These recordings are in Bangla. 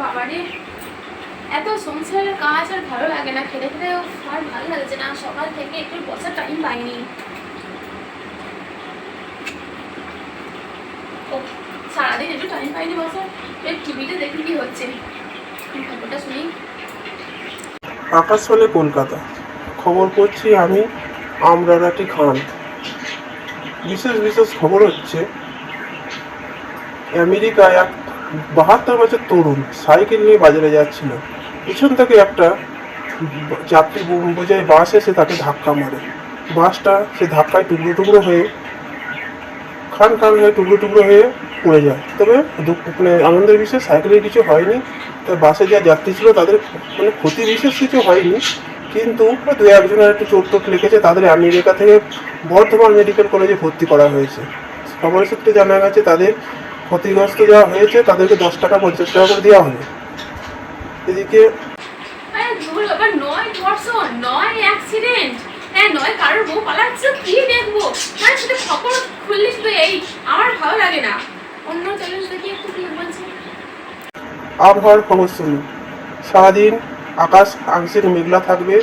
বাবারে, এত সংসারের কাজ আর ভালো লাগে না, খেতে খেতে আর ভালো লাগছে না, সকাল থেকে একটু বসার টাইম পাইনি। সারাদিন একটু টাইম পাইনি বসার এই টিভিতে দেখি কি হচ্ছে। খবরটা শুনি। আকাশ হলে কলকাতা। খবর পড়ছি আমি আমরানাটি খান। বিশেষ বিশেষ খবর হচ্ছে, আমেরিকায় এক বাহাত্তর বছর তরুণ সাইকেল নিয়ে বাজারে যাচ্ছিল। পিছন থেকে একটা যাত্রী বোঝায় বাস এসে তাকে ধাক্কা মারে। বাসটা সে ধাক্কায় টুকরো টুকরো হয়ে, খান খান হয়ে টুকরো টুকরো হয়ে পড়ে যায়। তবে মানে আনন্দের বিষয়, সাইকেলের কিছু হয়নি। তবে বাসে যা যাত্রী ছিল তাদের মানে ক্ষতি বিশেষ কিছু হয়নি। কিন্তু দু একজনের একটু চোট টোট লেগেছে তাদের আমেরিকা থেকে বর্ধমান মেডিকেল কলেজে ভর্তি করা হয়েছে। খবর সূত্রে জানা গেছে, তাদের ক্ষতিগ্রস্ত যা হয়েছে তাদেরকে দশ টাকা পঞ্চাশ টাকা করে দেওয়া হবে এদিকে আরে ধুর বাবা নয় ধর্ষণ নয় অ্যাক্সিডেন্ট হ্যাঁ নয় কারোর বউ পালাচ্ছে কি দেখব? সেটা খবর খুললে শুধু এই আমার ভালো লাগে না। অন্য চ্যানেল দেখি একটু কি বলছে? আবহাওয়ার খবর শুনুন সারাদিন আকাশ আংশিক মেঘলা থাকবে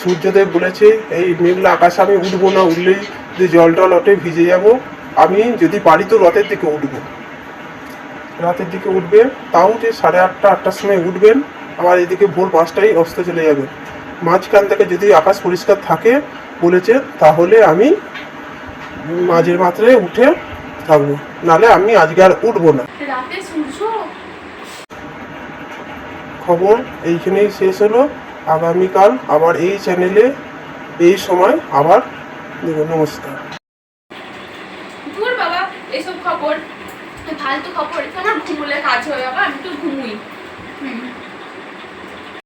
সূর্যদেব বলেছে এই মেঘলা আকাশে আমি উঠবো না উঠলেই যদি জল টল ওঠে ভিজে যাব আমি যদি পারি তো রথের দিকে উঠবো। রাতের দিকে উঠবে তাও যে সাড়ে আটটা আটটার সময় উঠবেন আবার এদিকে ভোর পাঁচটায় অস্ত চলে যাবে মাঝখান থেকে যদি আকাশ পরিষ্কার থাকে বলেছে তাহলে আমি মাঝের মাত্রায় উঠে থাকব। নালে আমি আজকে আর উঠবো না। খবর এইখানেই শেষ হলো। আগামীকাল আবার এই চ্যানেলে এই সময় আবার দেবো। নমস্কার। বাবা এসব খবর। ফালতু খবর এখানে ঘুমলে কাজ